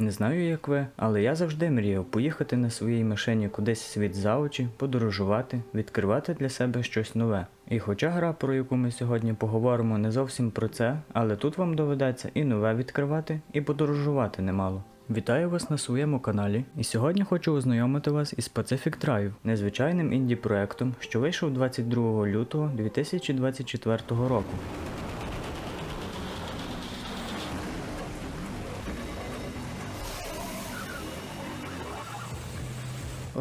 Не знаю, як ви, але я завжди мріяв поїхати на своїй машині кудись світ за очі, подорожувати, відкривати для себе щось нове. І хоча гра, про яку ми сьогодні поговоримо, не зовсім про це, але тут вам доведеться і нове відкривати, і подорожувати немало. Вітаю вас на своєму каналі, і сьогодні хочу ознайомити вас із Pacific Drive, незвичайним інді-проектом, що вийшов 22 лютого 2024 року.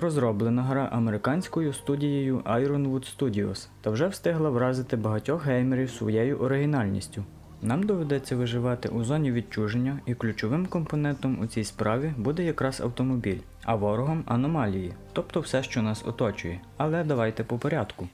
Розроблена гра американською студією Ironwood Studios та вже встигла вразити багатьох геймерів своєю оригінальністю. Нам доведеться виживати у зоні відчуження, і ключовим компонентом у цій справі буде якраз автомобіль, а ворогом аномалії, тобто все, що нас оточує. Але давайте по порядку.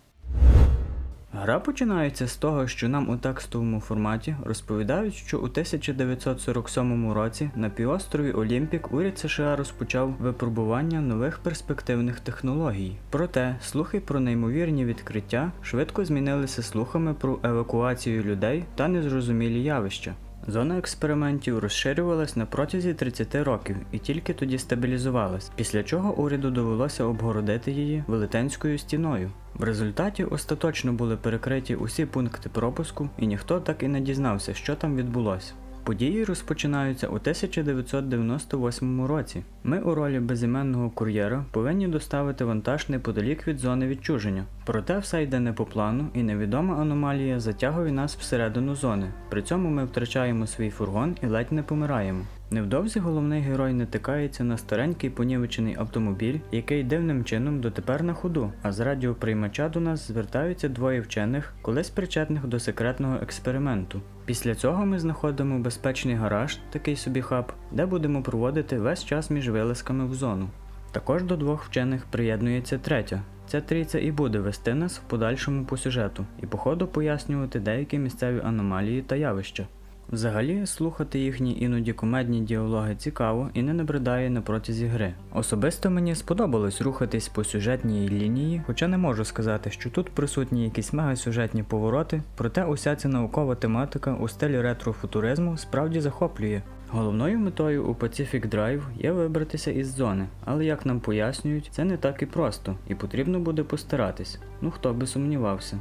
Гра починається з того, що нам у текстовому форматі розповідають, що у 1947 році на півострові Олімпік уряд США розпочав випробування нових перспективних технологій. Проте слухи про неймовірні відкриття швидко змінилися слухами про евакуацію людей та незрозумілі явища. Зона експериментів розширювалась на протязі 30 років і тільки тоді стабілізувалась, після чого уряду довелося обгородити її велетенською стіною. В результаті остаточно були перекриті усі пункти пропуску, і ніхто так і не дізнався, що там відбулося. Події розпочинаються у 1998 році. Ми у ролі безіменного кур'єра повинні доставити вантаж неподалік від зони відчуження. Проте все йде не по плану, і невідома аномалія затягує нас всередину зони. При цьому ми втрачаємо свій фургон і ледь не помираємо. Невдовзі головний герой натикається на старенький понівечений автомобіль, який дивним чином дотепер на ходу, а з радіоприймача до нас звертаються двоє вчених, колись причетних до секретного експерименту. Після цього ми знаходимо безпечний гараж, такий собі хаб, де будемо проводити весь час між вилазками в зону. Також до двох вчених приєднується третя. Ця трійця і буде вести нас в подальшому по сюжету і по ходу пояснювати деякі місцеві аномалії та явища. Взагалі, слухати їхні іноді кумедні діалоги цікаво і не набридає на протязі гри. Особисто мені сподобалось рухатись по сюжетній лінії, хоча не можу сказати, що тут присутні якісь мегасюжетні повороти, проте уся ця наукова тематика у стилі ретро-футуризму справді захоплює. Головною метою у Pacific Drive є вибратися із зони, але як нам пояснюють, це не так і просто, і потрібно буде постаратись. Ну хто би сумнівався.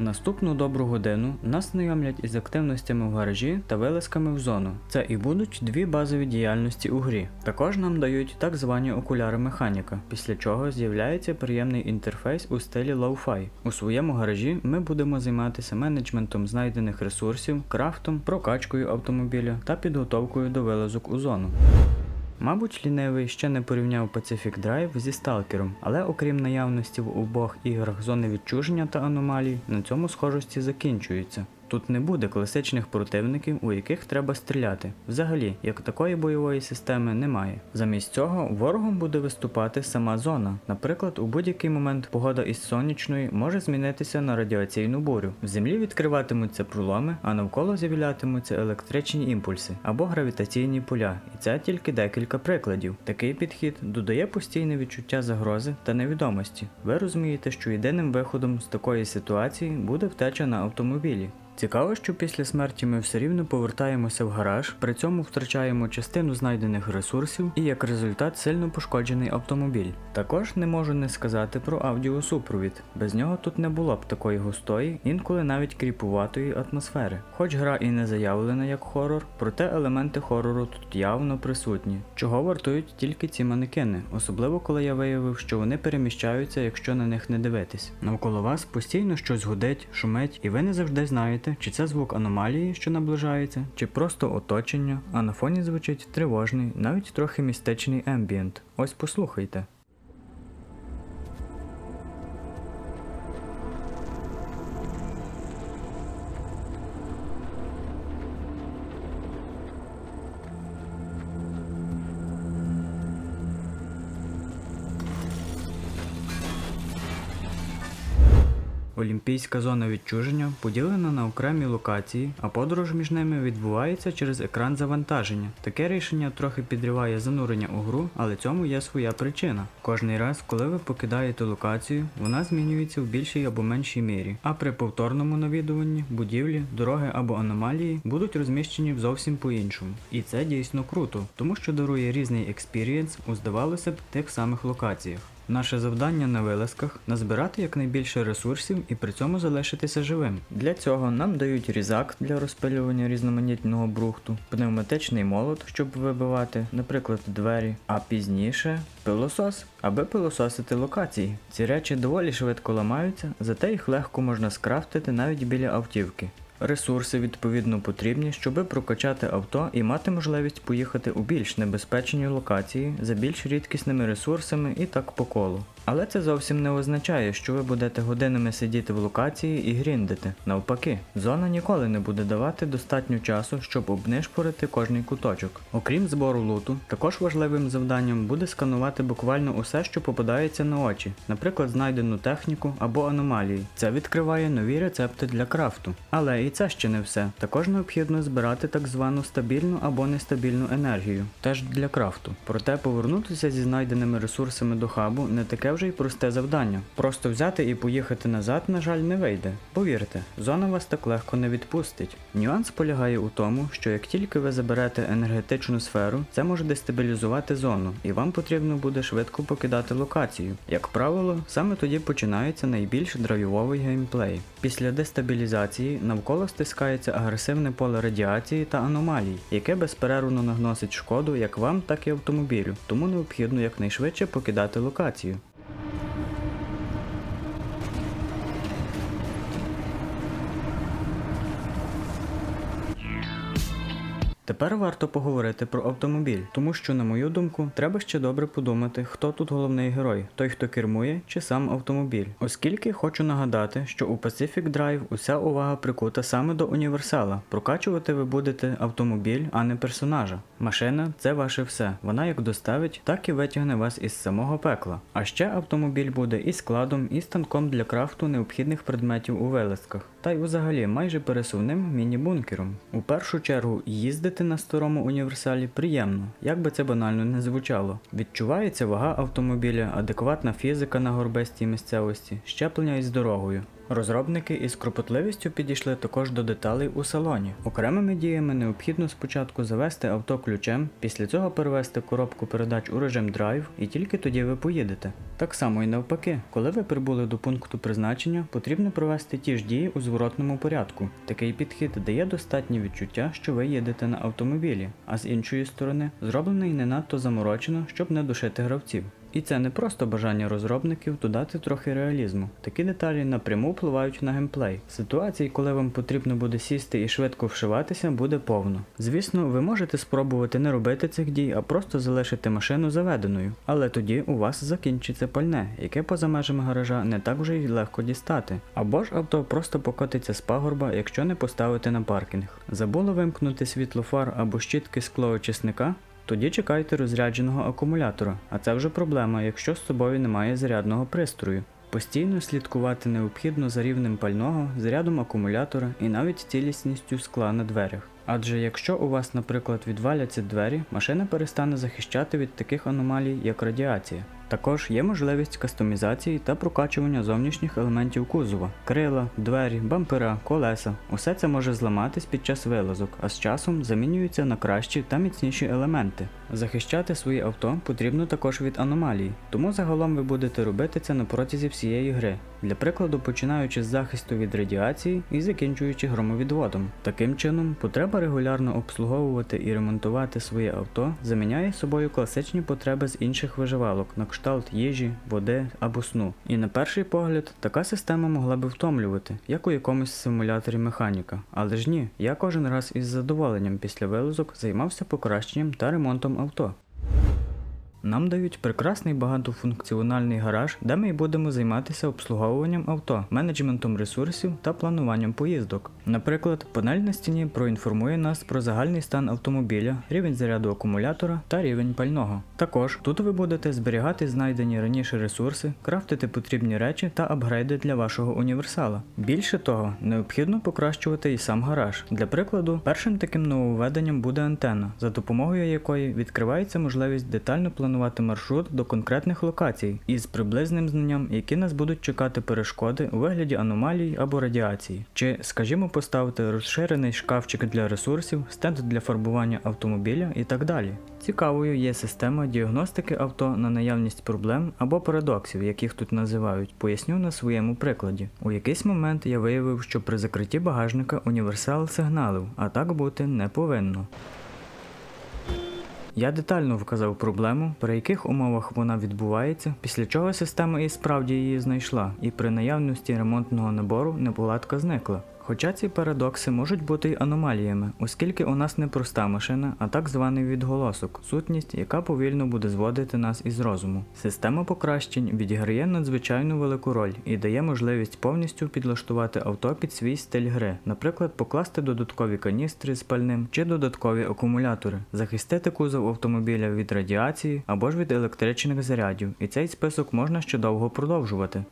Наступну добру годину нас знайомлять із активностями в гаражі та вилазками в зону. Це і будуть дві базові діяльності у грі. Також нам дають так звані окуляри механіка, після чого з'являється приємний інтерфейс у стилі low-fi. У своєму гаражі ми будемо займатися менеджментом знайдених ресурсів, крафтом, прокачкою автомобіля та підготовкою до вилазок у зону. Мабуть, лінивий ще не порівняв Pacific Drive зі Сталкером, але окрім наявності в обох іграх зони відчуження та аномалій, на цьому схожості закінчуються. Тут не буде класичних противників, у яких треба стріляти. Взагалі, як такої бойової системи немає. Замість цього ворогом буде виступати сама зона. Наприклад, у будь-який момент погода із сонячної може змінитися на радіаційну бурю. В землі відкриватимуться проломи, а навколо з'являтимуться електричні імпульси або гравітаційні поля. І це тільки декілька прикладів. Такий підхід додає постійне відчуття загрози та невідомості. Ви розумієте, що єдиним виходом з такої ситуації буде втеча на автомобілі. Цікаво, що після смерті ми все рівно повертаємося в гараж, при цьому втрачаємо частину знайдених ресурсів і як результат сильно пошкоджений автомобіль. Також не можу не сказати про аудіосупровід. Без нього тут не було б такої густої, інколи навіть кріпуватої атмосфери. Хоч гра і не заявлена як хорор, проте елементи хорору тут явно присутні, чого вартують тільки ці манекени, особливо коли я виявив, що вони переміщаються, якщо на них не дивитись. Навколо вас постійно щось гудить, шумить, і ви не завжди знаєте, чи це звук аномалії, що наближається, чи просто оточення, а на фоні звучить тривожний, навіть трохи містичний ембієнт. Ось послухайте. Олімпійська зона відчуження поділена на окремі локації, а подорож між ними відбувається через екран завантаження. Таке рішення трохи підриває занурення у гру, але цьому є своя причина. Кожний раз, коли ви покидаєте локацію, вона змінюється в більшій або меншій мірі. А при повторному навідуванні будівлі, дороги або аномалії будуть розміщені зовсім по-іншому. І це дійсно круто, тому що дарує різний експірієнс у здавалося б тих самих локаціях. Наше завдання на вилазках назбирати якнайбільше ресурсів і при цьому залишитися живим. Для цього нам дають різак для розпилювання різноманітного брухту, пневматичний молот, щоб вибивати, наприклад, двері, а пізніше пилосос, аби пилососити локації. Ці речі доволі швидко ламаються, зате їх легко можна скрафтити навіть біля автівки. Ресурси відповідно потрібні, щоби прокачати авто і мати можливість поїхати у більш небезпечні локації за більш рідкісними ресурсами і так по колу. Але це зовсім не означає, що ви будете годинами сидіти в локації і гріндити. Навпаки, зона ніколи не буде давати достатньо часу, щоб обнишпорити кожний куточок. Окрім збору луту, також важливим завданням буде сканувати буквально усе, що попадається на очі, наприклад, знайдену техніку або аномалії. Це відкриває нові рецепти для крафту. Але і це ще не все. Також необхідно збирати так звану стабільну або нестабільну енергію, теж для крафту. Проте повернутися зі знайденими ресурсами до хабу не таке вже й просте завдання. Просто взяти і поїхати назад, на жаль, не вийде. Повірте, зона вас так легко не відпустить. Нюанс полягає у тому, що як тільки ви заберете енергетичну сферу, це може дестабілізувати зону, і вам потрібно буде швидко покидати локацію. Як правило, саме тоді починається найбільш драйвовий геймплей. Після дестабілізації навколо стискається агресивне поле радіації та аномалій, яке безперервно наносить шкоду як вам, так і автомобілю, тому необхідно якнайшвидше покидати локацію. Тепер варто поговорити про автомобіль, тому що, на мою думку, треба ще добре подумати, хто тут головний герой, той, хто кермує, чи сам автомобіль. Оскільки хочу нагадати, що у Pacific Drive уся увага прикута саме до універсала. Прокачувати ви будете автомобіль, а не персонажа. Машина це ваше все. Вона як доставить, так і витягне вас із самого пекла. А ще автомобіль буде і складом, і станком для крафту необхідних предметів у вилазках. Та й взагалі майже пересувним міні-бункером. У першу чергу їздити на старому універсалі приємно, як би це банально не звучало. Відчувається вага автомобіля, адекватна фізика на горбестій місцевості, щеплення із дорогою. Розробники із кропотливістю підійшли також до деталей у салоні. Окремими діями необхідно спочатку завести авто ключем, після цього перевести коробку передач у режим драйв і тільки тоді ви поїдете. Так само і навпаки, коли ви прибули до пункту призначення, потрібно провести ті ж дії у зворотному порядку. Такий підхід дає достатнє відчуття, що ви їдете на автомобілі, а з іншої сторони, зроблений не надто заморочено, щоб не душити гравців. І це не просто бажання розробників додати трохи реалізму. Такі деталі напряму впливають на геймплей. Ситуацій, коли вам потрібно буде сісти і швидко вшиватися, буде повно. Звісно, ви можете спробувати не робити цих дій, а просто залишити машину заведеною. Але тоді у вас закінчиться пальне, яке поза межами гаража не так вже й легко дістати. Або ж авто просто покотиться з пагорба, якщо не поставити на паркінг. Забуло вимкнути світло фар або щітки склоочисника? Тоді чекайте розрядженого акумулятора, а це вже проблема, якщо з собою немає зарядного пристрою. Постійно слідкувати необхідно за рівнем пального, зарядом акумулятора і навіть цілісністю скла на дверях. Адже якщо у вас, наприклад, відваляться двері, машина перестане захищати від таких аномалій, як радіація. Також є можливість кастомізації та прокачування зовнішніх елементів кузова, крила, двері, бампера, колеса. Усе це може зламатись під час вилазок, а з часом замінюються на кращі та міцніші елементи. Захищати свої авто потрібно також від аномалій, тому загалом ви будете робити це на протязі всієї гри. Для прикладу, починаючи з захисту від радіації і закінчуючи громовідводом. Таким чином, потреба регулярно обслуговувати і ремонтувати своє авто заміняє собою класичні потреби з інших виживалок на кшталт їжі, води або сну. І на перший погляд, така система могла би втомлювати, як у якомусь симуляторі механіка. Але ж ні, я кожен раз із задоволенням після вилазок займався покращенням та ремонтом авто. Нам дають прекрасний багатофункціональний гараж, де ми й будемо займатися обслуговуванням авто, менеджментом ресурсів та плануванням поїздок. Наприклад, панель на стіні проінформує нас про загальний стан автомобіля, рівень заряду акумулятора та рівень пального. Також тут ви будете зберігати знайдені раніше ресурси, крафтити потрібні речі та апгрейди для вашого універсала. Більше того, необхідно покращувати і сам гараж. Для прикладу, першим таким нововведенням буде антенна, за допомогою якої відкривається можливість детально планувати маршрут до конкретних локацій із приблизним знанням, які нас будуть чекати перешкоди у вигляді аномалій або радіації, чи, скажімо, поставити розширений шкафчик для ресурсів, стенд для фарбування автомобіля і так далі. Цікавою є система діагностики авто на наявність проблем або парадоксів, яких тут називають. Поясню на своєму прикладі. У якийсь момент я виявив, що при закритті багажника універсал сигналив, а так бути не повинно. Я детально вказав проблему, при яких умовах вона відбувається, після чого система і справді її знайшла, і при наявності ремонтного набору неполадка зникла. Хоча ці парадокси можуть бути й аномаліями, оскільки у нас не проста машина, а так званий відголосок, сутність, яка повільно буде зводити нас із розуму. Система покращень відіграє надзвичайно велику роль і дає можливість повністю підлаштувати авто під свій стиль гри, наприклад, покласти додаткові каністри з пальним чи додаткові акумулятори, захистити кузов автомобіля від радіації або ж від електричних зарядів, і цей список можна ще довго продовжувати.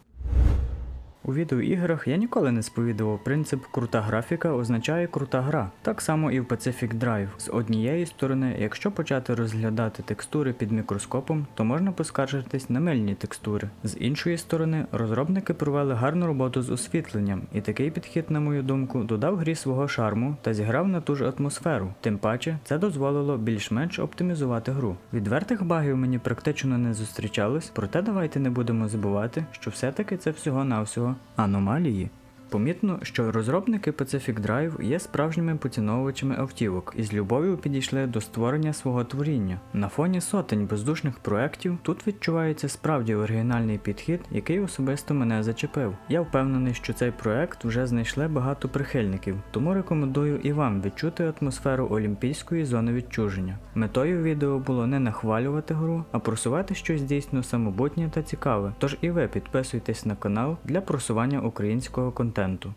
У відеоіграх я ніколи не сповідував принцип крута графіка означає крута гра. Так само і в Pacific Drive. З однієї сторони, якщо почати розглядати текстури під мікроскопом, то можна поскаржитись на мильні текстури. З іншої сторони, розробники провели гарну роботу з освітленням, і такий підхід, на мою думку, додав грі свого шарму та зіграв на ту ж атмосферу. Тим паче, це дозволило більш-менш оптимізувати гру. Відвертих багів мені практично не зустрічалось, проте давайте не будемо забувати, що все-таки це всього-навсього аномалії. Помітно, що розробники Pacific Drive є справжніми поціновувачами автівок і з любов'ю підійшли до створення свого творіння. На фоні сотень бездушних проєктів тут відчувається справді оригінальний підхід, який особисто мене зачепив. Я впевнений, що цей проект вже знайшли багато прихильників, тому рекомендую і вам відчути атмосферу олімпійської зони відчуження. Метою відео було не нахвалювати гру, а просувати щось дійсно самобутнє та цікаве. Тож і ви підписуйтесь на канал для просування українського контенту. tanto.